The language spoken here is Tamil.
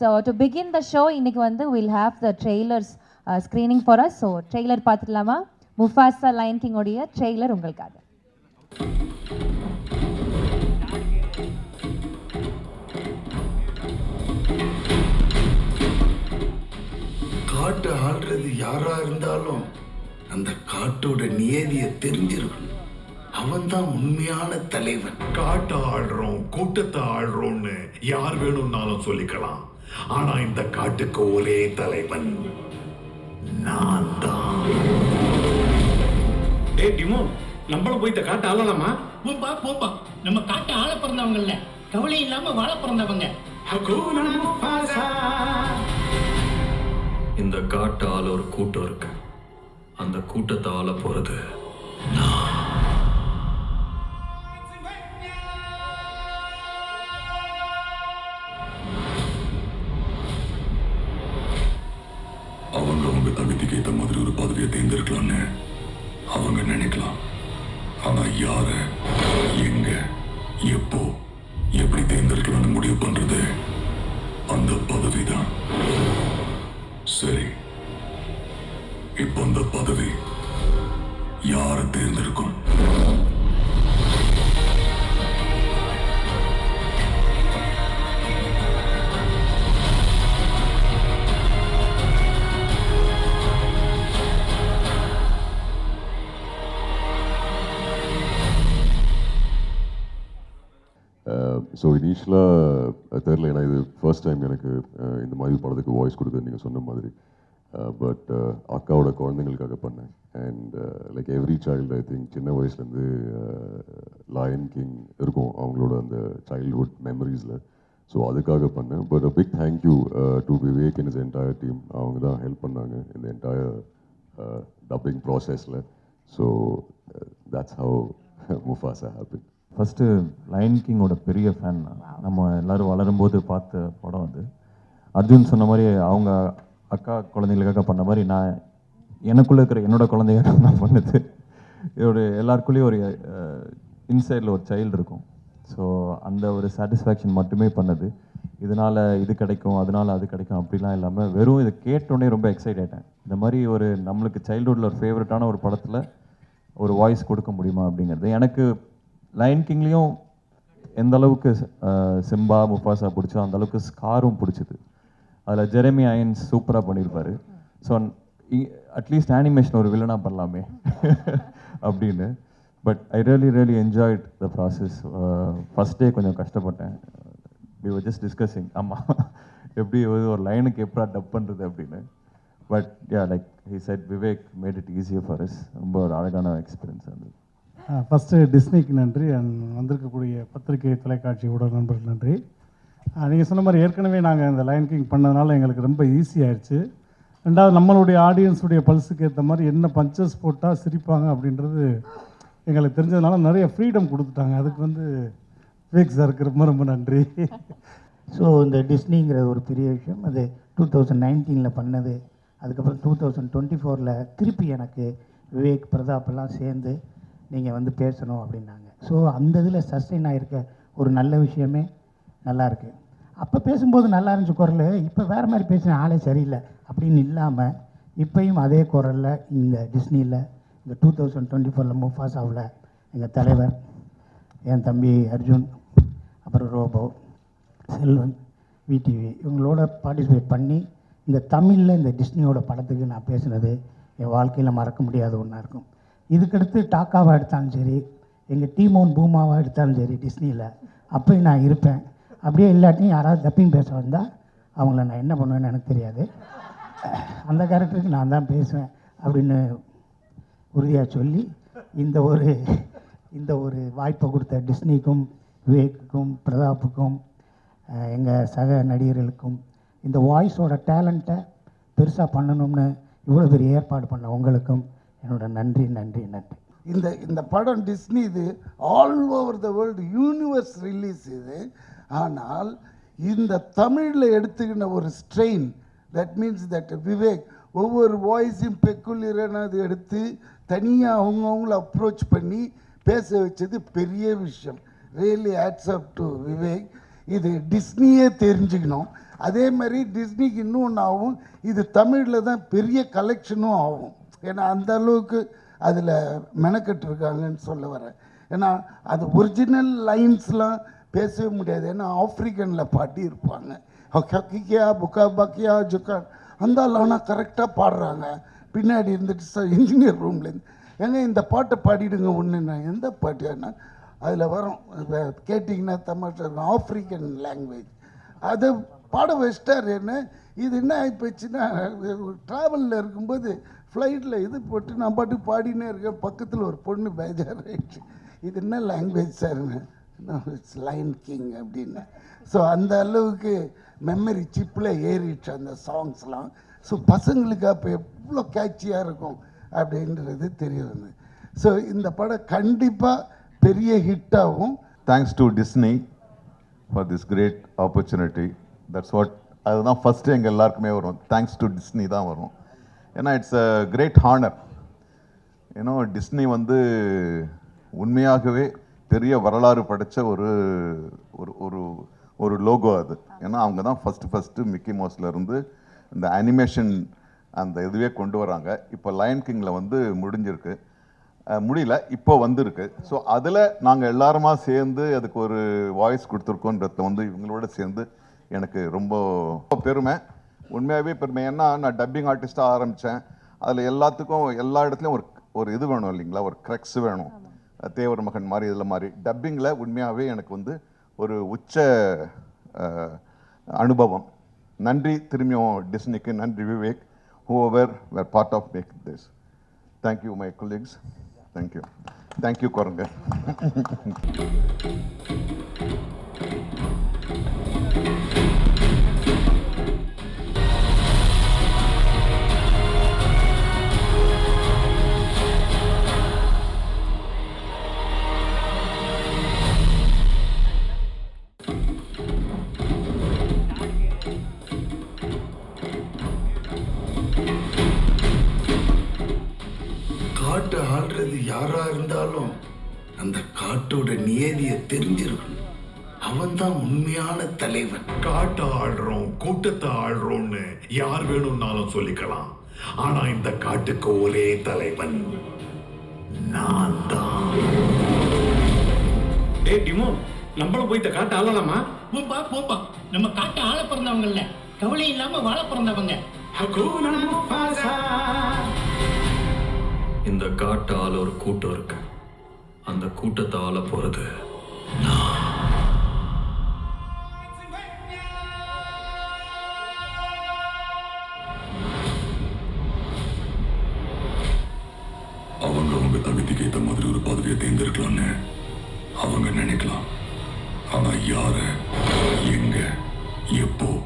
So to begin the show இன்னைக்கு வந்து will have the trailers screening for us so trailer பார்த்துடலாமா முஃபாஸா லைன் கிங்கோடைய ட்ரெய்லர் உங்களுக்காக. காட்டு ஆள்றது யாரா இருந்தாலும் அந்த காட்டோட நியதியை தெரிஞ்சிருக்கணும். அவன்தான் உண்மையான தலைவன். காட்டை ஆடுறோம் கூட்டத்தை ஆடுறோம்னு யார் வேணும்னாலும் சொல்லிக்கலாம். ஆனா இந்த காட்டுக்கு ஒரே தலைவன் நான் தான் டேய் டிமோன் நம்மளும் போய் இந்த காட்டு ஆளலாமா? போம்பா போம்பா. நம்ம காட்ட ஆள பிறந்தவங்க இல்ல கவலை இல்லாம வாழ பிறந்தவங்க. இந்த காட்டு ஒரு கூட்டம் இருக்கு. அந்த கூட்டத்தை ஆள போறது அவங்க அவங்க தகுதிக்கு ஏற்ற மாதிரி ஒரு பதவியை தேர்ந்தெடுக்கலாம்னு அவங்க நினைக்கலாம். ஆனா யார எங்க எப்போ எப்படி தேர்ந்தெடுக்கலாம்னு முடிவு பண்றது அந்த பதவி தான் சரி. இப்போ அந்த பதவி யாரை தேர்ந்தெடுக்கும் ஸோ இனிஷியலாக தெரில ஏன்னா இது ஃபர்ஸ்ட் டைம் எனக்கு uh, இந்த மாதிரி படத்துக்கு வாய்ஸ் கொடுத்து நீங்கள் சொன்ன மாதிரி. Uh, பட் uh, அக்காவோட குழந்தைங்களுக்காக பண்ணேன். And like every child I think சின்ன வயசுலேருந்து லயன் கிங் இருக்கும் அவங்களோட அந்த சைல்ட்ஹுட் மெமரிஸில் ஸோ அதுக்காக பண்ணேன். But a big thank you to Vivek in is entire team அவங்க தான் ஹெல்ப் பண்ணாங்க இந்த என்டையர் டப்பிங் ப்ராசஸில் so that's how Mufasa happen first lion கிங்கோட பெரிய ஃபேன் நம்ம எல்லாரும் வளரும்போது பார்த்த படம் அது. அர்ஜுன் சொன்ன மாதிரி அவங்க அக்கா குழந்தைங்களுக்காக பண்ண மாதிரி நான் எனக்குள்ளே இருக்கிற என்னோட குழந்தைக்காக நான் பண்ணது. இதோட எல்லாருக்குள்ளேயும் ஒரு இன்சைடில் ஒரு சைல்டு இருக்கும். ஸோ அந்த ஒரு சாட்டிஸ்ஃபேக்ஷன் மட்டுமே பண்ணது. இதனால் இது கிடைக்கும் அதனால் அது கிடைக்கும் அப்படிலாம் இல்லாமல் வெறும் இதை கேட்டோடனே ரொம்ப எக்ஸைட் ஆகிட்டேன் இந்த மாதிரி ஒரு நம்மளுக்கு சைல்டுஹுட்டில் ஒரு ஃபேவரட்டான ஒரு படத்தில் ஒரு வாய்ஸ் கொடுக்க முடியுமா அப்படிங்கிறது எனக்கு லைன் கிங்லேயும் எந்த அளவுக்கு சிம்பா முஃபாசா பிடிச்சோ அந்த அளவுக்கு ஸ்காரும் பிடிச்சிது. அதில் ஜெரமி அயன்ஸ் சூப்பராக பண்ணியிருப்பார் ஸோ அட்லீஸ்ட் அனிமேஷன் ஒரு வில்லனாக பண்ணலாமே அப்படின்னு. But I really really enjoyed the process first day கொஞ்சம் கஷ்டப்பட்டேன். வி வர் ஜஸ்ட் டிஸ்கஸிங் ஆமாம் எப்படி ஒரு லைனுக்கு எப்படா டப் பண்ணுறது அப்படின்னு. But yeah like he said Vivek made it easier for us. ரொம்ப ஒரு அழகான எக்ஸ்பீரியன்ஸ் இருந்தது ஃபஸ்ட்டு டிஸ்னிக்கு நன்றி அண்ட் வந்திருக்கக்கூடிய பத்திரிகை தொலைக்காட்சி ஊடக நண்பர்கள் நன்றி. நீங்கள் சொன்ன மாதிரி ஏற்கனவே நாங்கள் இந்த லைன் கிங் பண்ணதுனால எங்களுக்கு ரொம்ப ஈஸியாகிடுச்சு ஆயிடுச்சு ரெண்டாவது நம்மளுடைய ஆடியன்ஸுடைய பல்ஸுக்கு ஏற்ற மாதிரி என்ன பஞ்சஸ் போட்டால் சிரிப்பாங்க அப்படின்றது எங்களுக்கு தெரிஞ்சதுனால நிறைய ஃப்ரீடம் கொடுத்துட்டாங்க. அதுக்கு வந்து விவேக் சாருக்கு ரொம்ப ரொம்ப நன்றி. ஸோ இந்த டிஸ்னிங்கிற ஒரு பெரிய விஷயம் அது டூ தௌசண்ட் நைன்டீனில் பண்ணது அதுக்கப்புறம் டூ தௌசண்ட் டுவெண்ட்டி ஃபோரில் திருப்பி எனக்கு விவேக் பிரதாப் எல்லாம் சேர்ந்து நீங்கள் வந்து பேசணும் அப்படின்னாங்க. ஸோ அந்த இதில் சஸ்டெயின் ஆகிருக்க ஒரு நல்ல விஷயமே நல்லாயிருக்கு அப்போ பேசும்போது நல்லா இருந்துச்சு குரல். இப்போ வேறு மாதிரி பேசின ஆளே சரியில்லை அப்படின்னு இல்லாமல் இப்பயும் அதே குரலில் இந்த டிஸ்னியில் இந்த டூ தௌசண்ட் டுவெண்ட்டி ஃபோரில் முஃபாசாவில் எங்கள் தலைவர் என் தம்பி அர்ஜுன் அப்புறம் ரோபோ செல்வன் விடிவி இவங்களோட பார்ட்டிசிபேட் பண்ணி இந்த தமிழில் இந்த டிஸ்னியோட படத்துக்கு நான் பேசினது என் வாழ்க்கையில் மறக்க முடியாத ஒன்றா இருக்கும். இதுக்கடுத்து டாக்காவாக எடுத்தாலும் சரி எங்கள் டீமோன் பூமாவாக எடுத்தாலும் சரி டிஸ்னியில் அப்போயும் நான் இருப்பேன். அப்படியே இல்லாட்டியும் யாராவது தப்பிங் பேச வந்தால் அவங்கள நான் என்ன பண்ணுவேன்னு எனக்கு தெரியாது. அந்த கேரக்டருக்கு நான் தான் பேசுவேன் அப்படின்னு உறுதியாக சொல்லி இந்த ஒரு இந்த ஒரு வாய்ப்பை கொடுத்த டிஸ்னிக்கும் விவேக்குக்கும் பிரதாப்புக்கும் எங்கள் சக நடிகர்களுக்கும் இந்த வாய்ஸோட டேலண்ட்டை பெருசாக பண்ணணும்னு இவ்வளோ பெரிய ஏற்பாடு பண்ண உங்களுக்கும் என்னோட நன்றி நன்றி நன்றி. இந்த இந்த படம் டிஸ்னி இது all over the world universe release இது. ஆனால் இந்த தமிழில் எடுத்துக்கின ஒரு strain that means that Vivek ஒவ்வொரு வாய்ஸும் பெக்குலியரானது எடுத்து தனியாக அவங்கவுங்கள அப்ரோச் பண்ணி பேச வச்சது பெரிய விஷயம். Really adds up to Vivek இது டிஸ்னியே தெரிஞ்சுக்கணும். அதே மாதிரி டிஸ்னிக்கு இன்னும் ஒன்று ஆகும். இது தமிழில் தான் பெரிய கலெக்ஷனும் ஆகும். ஏன்னா அந்த அளவுக்கு அதில் மெனக்கெட்டுருக்காங்கன்னு சொல்ல வரேன். ஏன்னா அது ஒரிஜினல் லைன்ஸ்லாம் பேசவே முடியாது. ஏன்னா ஆஃப்ரிக்கனில் பாட்டி இருப்பாங்க. ஹக்கியா புக்கா பக்கியா ஜுக்கா அந்த ஆனால் கரெக்டாக பாடுறாங்க. பின்னாடி இருந்துட்டு சார் இன்ஜினியர் ரூம்லேருந்து ஏங்க இந்த பாட்டை பாடிடுங்க ஒன்றுண்ணா எந்த பாட்டுன்னா அதில் வரும். கேட்டிங்கன்னா தமிழ் இருக்கும் ஆஃப்ரிக்கன் லாங்குவேஜ் அது பாட வச்சிட்டார் என்ன? இது என்ன ஆகிப்போச்சுன்னா ட்ராவலில் இருக்கும்போது ஃப்ளைட்டில் இது போட்டு நான் பாட்டு பாடினே இருக்கேன். பக்கத்தில் ஒரு பொண்ணு பேஜாராயிடுச்சு. இது என்ன லாங்குவேஜ் சார்னு இட்ஸ் லைன் கிங் அப்படின்னு. ஸோ அந்த அளவுக்கு மெமரி சிப்பில் ஏறிடுச்சு அந்த சாங்ஸ்லாம் ஸோ பசங்களுக்கு அப்போ எவ்வளோ கேட்சியாக இருக்கும் அப்படின்றது தெரிய வந்தது. ஸோ இந்த படம் கண்டிப்பாக பெரிய ஹிட்டாகவும் thanks to Disney for this great opportunity that's what அதுதான் ஃபஸ்ட்டு எங்கள் எல்லாருக்குமே வரும். தேங்க்ஸ் டு டிஸ்னி தான் வரும். ஏன்னா இட்ஸ் அ கிரேட் ஹானர் ஏன்னா டிஸ்னி வந்து உண்மையாகவே பெரிய வரலாறு படைச்ச ஒரு ஒரு ஒரு ஒரு லோகோ அது. ஏன்னா அவங்க தான் ஃபஸ்ட்டு ஃபஸ்ட்டு மிக்கி மவுஸ்லருந்து இந்த அனிமேஷன் அந்த இதுவே கொண்டு வராங்க. இப்போ லயன் கிங்கில் வந்து முடிஞ்சிருக்கு. முடியல இப்போ வந்திருக்கு. ஸோ அதில் நாங்கள் எல்லாருமா சேர்ந்து அதுக்கு ஒரு வாய்ஸ் கொடுத்துருக்கோன்றத வந்து இவங்களோட சேர்ந்து எனக்கு ரொம்ப பெருமை. உண்மையாகவே பெருமை ஏன்னா நான் டப்பிங் ஆர்டிஸ்ட்டாக ஆரம்பித்தேன் அதில் எல்லாத்துக்கும் எல்லா இடத்துலையும் ஒரு ஒரு இது வேணும் இல்லைங்களா? ஒரு க்ரெக்ஸ் வேணும். தேவர் மகன் மாதிரி இதில் மாதிரி. டப்பிங்கில் உண்மையாகவே எனக்கு வந்து ஒரு உச்ச அனுபவம். நன்றி திரும்பியும் டிஸ்னிக்கு நன்றி Vivek. Whoever were part of make this thank you my colleagues thank you thank you குரங்க காட்டு ஆள்றது யாரா இருந்தாலும் அந்த காட்டோட நியதியை தெரிஞ்சிருக்கணும். அவன்தான் உண்மையான தலைவன். காட்டை ஆள்றோம் கூட்டத்தை ஆள்றோம்னு யார் வேணும்னாலும் சொல்லிக்கலாம். ஆனா இந்த காட்டுக்கு ஒரே தலைவன் நான் தான் டேய் டிமோ நம்மளும் போய் இந்த காட்டை ஆளலாமா? போப்பா போப்பா நம்ம காட்ட ஆள பிறந்தவங்கல்ல. கவலை இல்லாம வாழ பிறந்தவங்க. இந்த காட்டால் ஆள ஒரு கூட்டம் இருக்கு. அந்த கூட்டத்தை ஆள போறது அவங்க அவங்க தகுதிக்கு ஏற்ற மாதிரி ஒரு பதவியை தேர்ந்தெடுக்கலாம்னு அவங்க நினைக்கலாம். ஆனா யார எங்க எப்போ